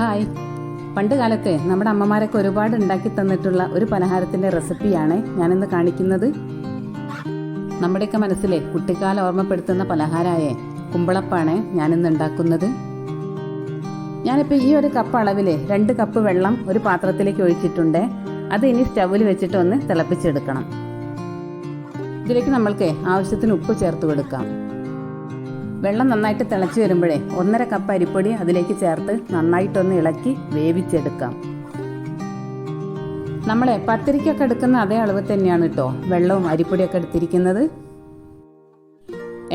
Hi. പണ്ട് കാലത്തെ നമ്മുടെ അമ്മമാരൊക്കെ ഒരുപാട് ഉണ്ടാക്കി തന്നിട്ടുള്ള ഒരു പലഹാരത്തിന്റെ റെസിപ്പിയാണ് ഞാനിന്ന് കാണിക്കുന്നത്. നമ്മുടെയൊക്കെ മനസ്സിലെ കുട്ടിക്കാലം ഓർമ്മപ്പെടുത്തുന്ന പലഹാരമായ കുമ്പളപ്പാണ് ഞാനിന്ന് ഉണ്ടാക്കുന്നത്. ഞാനിപ്പോൾ ഈ ഒരു കപ്പ് അളവിൽ രണ്ട് കപ്പ് വെള്ളം ഒരു പാത്രത്തിലേക്ക് ഒഴിച്ചിട്ടുണ്ട്. അത് ഇനി സ്റ്റൗവിൽ വെച്ചിട്ട് ഒന്ന് തിളപ്പിച്ചെടുക്കണം. ഇതിലേക്ക് നമ്മൾക്ക് ആവശ്യത്തിന് ഉപ്പ് ചേർത്ത് കൊടുക്കാം. വെള്ളം നന്നായിട്ട് തിളച്ച് വരുമ്പോഴേ ഒന്നര കപ്പ് അരിപ്പൊടി അതിലേക്ക് ചേർത്ത് നന്നായിട്ടൊന്ന് ഇളക്കി വേവിച്ചെടുക്കാം. നമ്മളെ പത്തിരിക്കൊക്കെ എടുക്കുന്ന അതേ അളവ് തന്നെയാണ് കേട്ടോ വെള്ളവും അരിപ്പൊടിയൊക്കെ എടുത്തിരിക്കുന്നത്.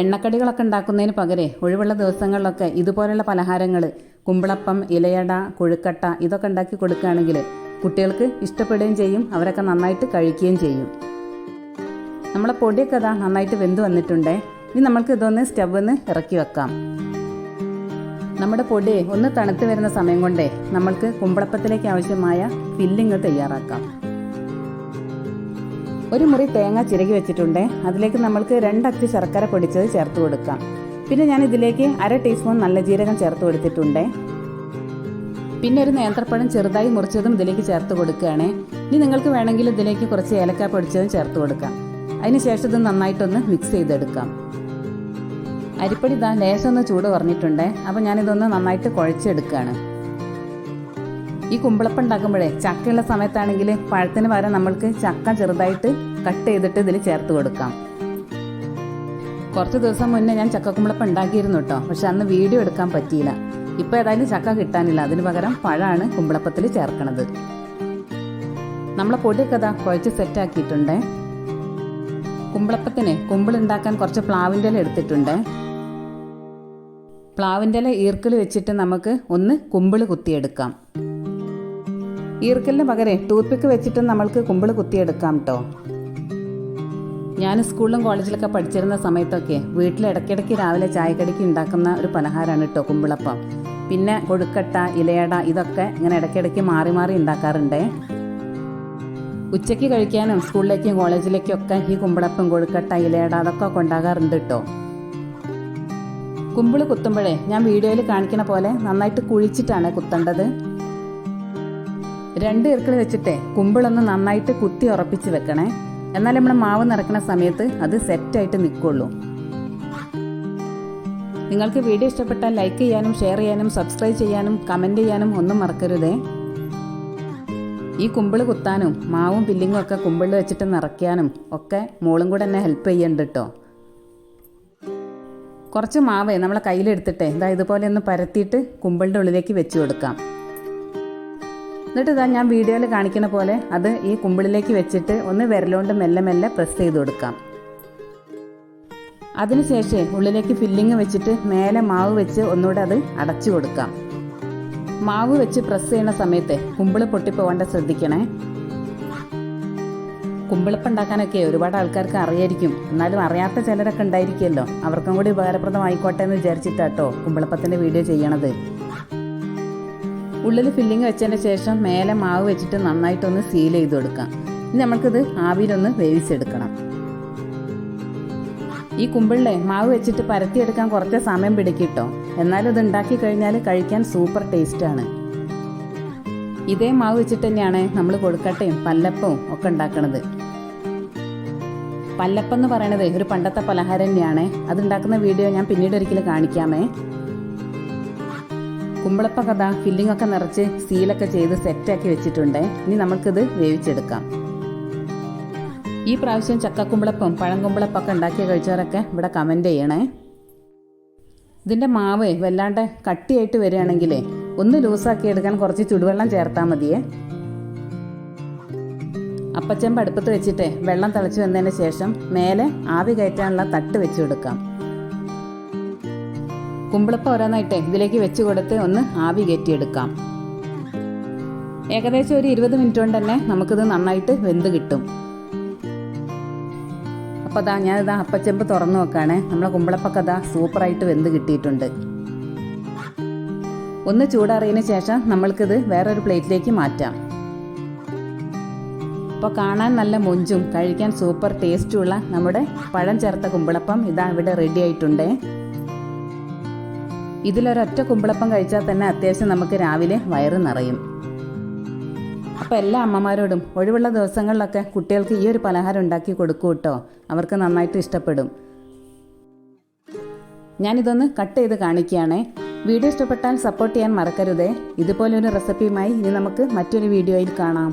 എണ്ണക്കടികളൊക്കെ ഉണ്ടാക്കുന്നതിന് പകരം ഒഴിവുള്ള ദിവസങ്ങളിലൊക്കെ ഇതുപോലുള്ള പലഹാരങ്ങൾ കുമ്പളപ്പം ഇലയട കൊഴുക്കട്ട ഇതൊക്കെ ഉണ്ടാക്കി കൊടുക്കുകയാണെങ്കിൽ കുട്ടികൾക്ക് ഇഷ്ടപ്പെടുകയും ചെയ്യും അവരൊക്കെ നന്നായിട്ട് കഴിക്കുകയും ചെയ്യും. നമ്മളെ പൊടിയൊക്കെ അതാ നന്നായിട്ട് വെന്ത് വന്നിട്ടുണ്ടേ. ഇനി നമ്മൾക്ക് ഇതൊന്ന് സ്റ്റവ് ഇറക്കി വെക്കാം. നമ്മുടെ പൊടി ഒന്ന് തണുത്ത് വരുന്ന സമയം കൊണ്ടേ നമ്മൾക്ക് കുമ്പളപ്പത്തിലേക്ക് ആവശ്യമായ ഫില്ലിങ് തയ്യാറാക്കാം. ഒരു മുറി തേങ്ങ ചിരകി വെച്ചിട്ടുണ്ട്. അതിലേക്ക് നമ്മൾക്ക് രണ്ടറ്റ് ശർക്കര പൊടിച്ചത് ചേർത്ത് കൊടുക്കാം. പിന്നെ ഞാൻ ഇതിലേക്ക് അര ടീസ്പൂൺ നല്ല ജീരകം ചേർത്ത് കൊടുത്തിട്ടുണ്ട്. പിന്നെ ഒരു നേന്ത്രപ്പഴം ചെറുതായി മുറിച്ചതും ഇതിലേക്ക് ചേർത്ത് കൊടുക്കുകയാണ്. ഇനി നിങ്ങൾക്ക് വേണമെങ്കിൽ ഇതിലേക്ക് കുറച്ച് ഏലക്ക പൊടിച്ചതും ചേർത്ത് കൊടുക്കാം. അതിനുശേഷം ഇത് നന്നായിട്ടൊന്ന് മിക്സ് ചെയ്തെടുക്കാം. അരിപ്പൊടി ഇതാ ലേശം ഒന്ന് ചൂട് പറഞ്ഞിട്ടുണ്ട് അപ്പോൾ ഞാനിതൊന്ന് നന്നായിട്ട് കുഴച്ചെടുക്കുകയാണ് ഈ കുമ്പളപ്പം ഉണ്ടാക്കുമ്പോഴേ ചക്കയുള്ള സമയത്താണെങ്കിൽ പഴത്തിന് പകരം നമ്മൾക്ക് ചക്ക ചെറുതായിട്ട് കട്ട് ചെയ്തിട്ട് ഇതിൽ ചേർത്ത് കൊടുക്കാം. കുറച്ച് ദിവസം മുന്നേ ഞാൻ ചക്ക കുമ്പളപ്പം ഉണ്ടാക്കിയിരുന്നു കേട്ടോ. പക്ഷെ അന്ന് വീഡിയോ എടുക്കാൻ പറ്റിയില്ല. ഇപ്പോൾ ഏതായാലും ചക്ക കിട്ടാനില്ല. അതിന് പകരം പഴമാണ് കുമ്പളപ്പത്തിൽ ചേർക്കണത്. നമ്മളെ പൊടിയൊക്കെ കഥ കുഴച്ച് സെറ്റാക്കിയിട്ടുണ്ട് കുമ്പളപ്പത്തിന് കുമ്പിളുണ്ടാക്കാൻ കുറച്ച് പ്ലാവിന്റെ ഇല എടുത്തിട്ടുണ്ട്. പ്ലാവിന്റെ ഇല ഈർക്കിൽ വെച്ചിട്ട് നമുക്ക് ഒന്ന് കുമ്പിൾ കുത്തിയെടുക്കാം. ഈർക്കലിന് പകരം ടൂത്ത് പിക്ക് വെച്ചിട്ട് നമ്മൾക്ക് കുമ്പിൾ കുത്തിയെടുക്കാം കേട്ടോ ഞാൻ സ്കൂളിലും കോളേജിലൊക്കെ പഠിച്ചിരുന്ന സമയത്തൊക്കെ വീട്ടിൽ ഇടയ്ക്കിടയ്ക്ക് രാവിലെ ചായക്കടയ്ക്ക് ഉണ്ടാക്കുന്ന ഒരു പലഹാരമാണ് കേട്ടോ കുമ്പിളപ്പം. പിന്നെ കൊഴുക്കട്ട ഇലയട ഇതൊക്കെ ഇങ്ങനെ ഇടയ്ക്കിടയ്ക്ക് മാറി മാറി ഉണ്ടാക്കാറുണ്ട്. ഉച്ചയ്ക്ക് കഴിക്കാനും സ്കൂളിലേക്കും കോളേജിലേക്കും ഒക്കെ ഈ കുമ്പിളപ്പം കൊഴുക്കട്ട ഇലയട അതൊക്കെ കൊണ്ടാകാറുണ്ട് കേട്ടോ കുമ്പിൾ കുത്തുമ്പോഴേ ഞാൻ വീഡിയോയിൽ കാണിക്കണ പോലെ നന്നായിട്ട് കുഴിച്ചിട്ടാണ് കുത്തേണ്ടത്. രണ്ട് ഇറക്കിൾ വെച്ചിട്ടേ കുമ്പിളൊന്ന് നന്നായിട്ട് കുത്തി ഉറപ്പിച്ച് വെക്കണേ. എന്നാൽ നമ്മൾ മാവ് നിറക്കുന്ന സമയത്ത് അത് സെറ്റായിട്ട് നിൽക്കുള്ളൂ നിങ്ങൾക്ക് വീഡിയോ ഇഷ്ടപ്പെട്ടാൽ ലൈക്ക് ചെയ്യാനും ഷെയർ ചെയ്യാനും സബ്സ്ക്രൈബ് ചെയ്യാനും കമന്റ് ചെയ്യാനും ഒന്നും മറക്കരുതേ. ഈ കുമ്പിൾ കുത്താനും മാവും പില്ലിങ്ങും ഒക്കെ കുമ്പിളിൽ വെച്ചിട്ട് നിറയ്ക്കാനും ഒക്കെ മോളും കൂടെ എന്നെ ഹെൽപ്പ് ചെയ്യണ്ട കേട്ടോ കുറച്ച് മാവേ നമ്മളെ കയ്യിലെടുത്തിട്ടേ. ഇതാ ഇതുപോലെ ഒന്ന് പരത്തിയിട്ട് കുമ്പിളിന്റെ ഉള്ളിലേക്ക് വെച്ച് കൊടുക്കാം. എന്നിട്ട് ഇതാ ഞാൻ വീഡിയോയിൽ കാണിക്കുന്ന പോലെ അത് ഈ കുമ്പിളിലേക്ക് വെച്ചിട്ട് ഒന്ന് വിരലുകൊണ്ട് മെല്ലെ മെല്ലെ പ്രസ് ചെയ്ത് കൊടുക്കാം. അതിനുശേഷം ഉള്ളിലേക്ക് ഫില്ലിങ് വെച്ചിട്ട് മേലെ മാവ് വെച്ച് ഒന്നുകൂടെ അത് അടച്ചു കൊടുക്കാം. മാവ് വെച്ച് പ്രസ് ചെയ്യുന്ന സമയത്ത് കുമ്പിൾ പൊട്ടിപ്പോവാണ്ട് ശ്രദ്ധിക്കണേ. കുമ്പിളപ്പം ഉണ്ടാക്കാനൊക്കെ ഒരുപാട് ആൾക്കാർക്ക് അറിയായിരിക്കും. എന്നാലും അറിയാത്ത ചിലരൊക്കെ ഉണ്ടായിരിക്കുമല്ലോ. അവർക്കും കൂടി ഉപകാരപ്രദമായിക്കോട്ടെ എന്ന് വിചാരിച്ചിട്ടാട്ടോ കുമ്പിളപ്പത്തിന്റെ വീഡിയോ ചെയ്യണത്. ഉള്ളിൽ ഫില്ലിങ് വെച്ചതിന് ശേഷം മേലെ മാവ് വെച്ചിട്ട് നന്നായിട്ടൊന്ന് സീൽ ചെയ്ത് കൊടുക്കാം. ഇനി നമുക്കിത് ആവിയിലൊന്ന് വേവിച്ചെടുക്കണം. ഈ കുമ്പിളിലെ മാവ് വെച്ചിട്ട് പരത്തിയെടുക്കാൻ കുറച്ച് സമയം പിടിക്കിട്ടോ. എന്നാലും ഇത് ഉണ്ടാക്കി കഴിഞ്ഞാൽ കഴിക്കാൻ സൂപ്പർ ടേസ്റ്റാണ് ഇതേ മാവ് വെച്ചിട്ട് തന്നെയാണ് നമ്മൾ കൊഴുക്കട്ടയും പല്ലപ്പവും ഒക്കെ ഉണ്ടാക്കണത്. പല്ലപ്പം എന്ന് പറയണത് ഒരു പണ്ടത്തെ പലഹാരം തന്നെയാണ്. അത് ഉണ്ടാക്കുന്ന വീഡിയോ ഞാൻ പിന്നീട് ഒരിക്കലും കാണിക്കാമേ. കുമ്പളപ്പ കഥ ഫില്ലിംഗ് ഒക്കെ നിറച്ച് സീലൊക്കെ ചെയ്ത് സെറ്റാക്കി വെച്ചിട്ടുണ്ട്. ഇനി നമുക്കിത് വേവിച്ചെടുക്കാം. ഈ പ്രാവശ്യം ചക്കക്കുമ്പളപ്പം പഴംകുമ്പളപ്പം ഒക്കെ ഉണ്ടാക്കി കഴിച്ചവരൊക്കെ ഇവിടെ കമന്റ് ചെയ്യണേ. ഇതിന്റെ മാവ് വല്ലാണ്ട് കട്ടിയായിട്ട് വരികയാണെങ്കിലേ ഒന്ന് ലൂസാക്കി എടുക്കാൻ കുറച്ച് ചുടുവെള്ളം ചേർത്താൽ മതിയേ. അപ്പച്ചമ്പ് അടുപ്പത്ത് വെച്ചിട്ട് വെള്ളം തിളച്ചു വന്നതിന് ശേഷം മേലെ ആവി കയറ്റാനുള്ള തട്ട് വെച്ചു കൊടുക്കാം. കുമ്പിളപ്പം ഓരോന്നായിട്ട് ഇതിലേക്ക് വെച്ച് കൊടുത്ത് ഒന്ന് ആവി കയറ്റിയെടുക്കാം. ഏകദേശം ഒരു ഇരുപത് മിനിറ്റ് കൊണ്ട് തന്നെ നമുക്കിത് നന്നായിട്ട് വെന്ത് കിട്ടും. അപ്പോൾ ഞാനിതാ അപ്പച്ചെമ്പ് തുറന്നു നോക്കുകയാണ് നമ്മളെ കുമ്പളപ്പൊക്കെ അതാ സൂപ്പറായിട്ട് വെന്ത് കിട്ടിയിട്ടുണ്ട്. ഒന്ന് ചൂടാറിയതിന് ശേഷം നമ്മൾക്കിത് വേറൊരു പ്ലേറ്റിലേക്ക് മാറ്റാം. അപ്പോൾ കാണാൻ നല്ല മൊഞ്ചും കഴിക്കാൻ സൂപ്പർ ടേസ്റ്റുള്ള നമ്മുടെ പഴം ചേർത്ത കുമ്പിളപ്പം ഇതാ ഇവിടെ റെഡി ആയിട്ടുണ്ട്. ഇതിലൊരൊറ്റ കുമ്പിളപ്പം കഴിച്ചാൽ തന്നെ അത്യാവശ്യം നമുക്ക് രാവിലെ വയറ് നിറയും. അപ്പോൾ എല്ലാ അമ്മമാരോടും ഒഴിവുള്ള ദിവസങ്ങളിലൊക്കെ കുട്ടികൾക്ക് ഈ ഒരു പലഹാരം ഉണ്ടാക്കി കൊടുക്കൂ കേട്ടോ. അവർക്ക് നന്നായിട്ട് ഇഷ്ടപ്പെടും. ഞാനിതൊന്ന് കട്ട് ചെയ്ത് കാണിക്കുകയാണേ. വീഡിയോ ഇഷ്ടപ്പെട്ടാൽ സപ്പോർട്ട് ചെയ്യാൻ മറക്കരുതേ. ഇതുപോലൊരു റെസിപ്പിയുമായി ഇനി നമുക്ക് മറ്റൊരു വീഡിയോയിൽ കാണാം.